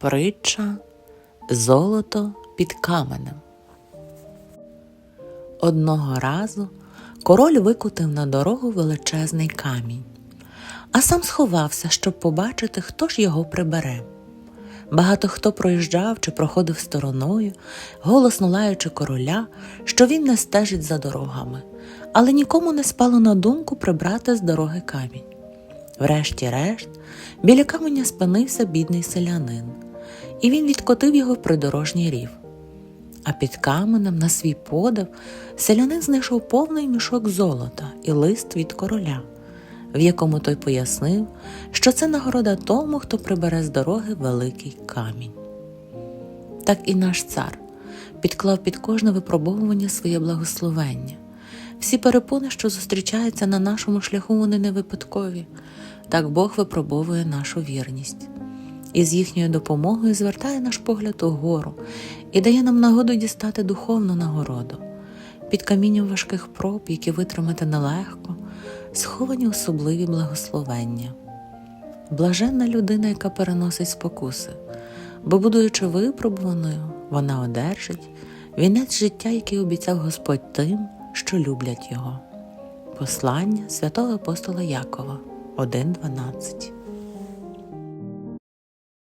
Притча Золото під каменем. Одного разу король викотив на дорогу величезний камінь, а сам сховався, щоб побачити, хто ж його прибере. Багато хто проїжджав чи проходив стороною, голосно лаючи короля, що він не стежить за дорогами, але нікому не спало на думку прибрати з дороги камінь. Врешті-решт, біля каменя спинився бідний селянин, і він відкотив його в придорожній рів. А під каменем, на свій подив, селянин знайшов повний мішок золота і лист від короля, в якому той пояснив, що це нагорода тому, хто прибере з дороги великий камінь. Так і наш цар підклав під кожне випробовування своє благословення. Всі перепони, що зустрічаються на нашому шляху, вони не випадкові. Так Бог випробовує нашу вірність. І з їхньою допомогою звертає наш погляд угору і дає нам нагоду дістати духовну нагороду. Під камінням важких проб, які витримати нелегко, сховані особливі благословення. Блаженна людина, яка переносить спокуси, бо, будуючи випробуваною, вона одержить вінець життя, який обіцяв Господь тим, що люблять його. Послання святого апостола Якова 1.12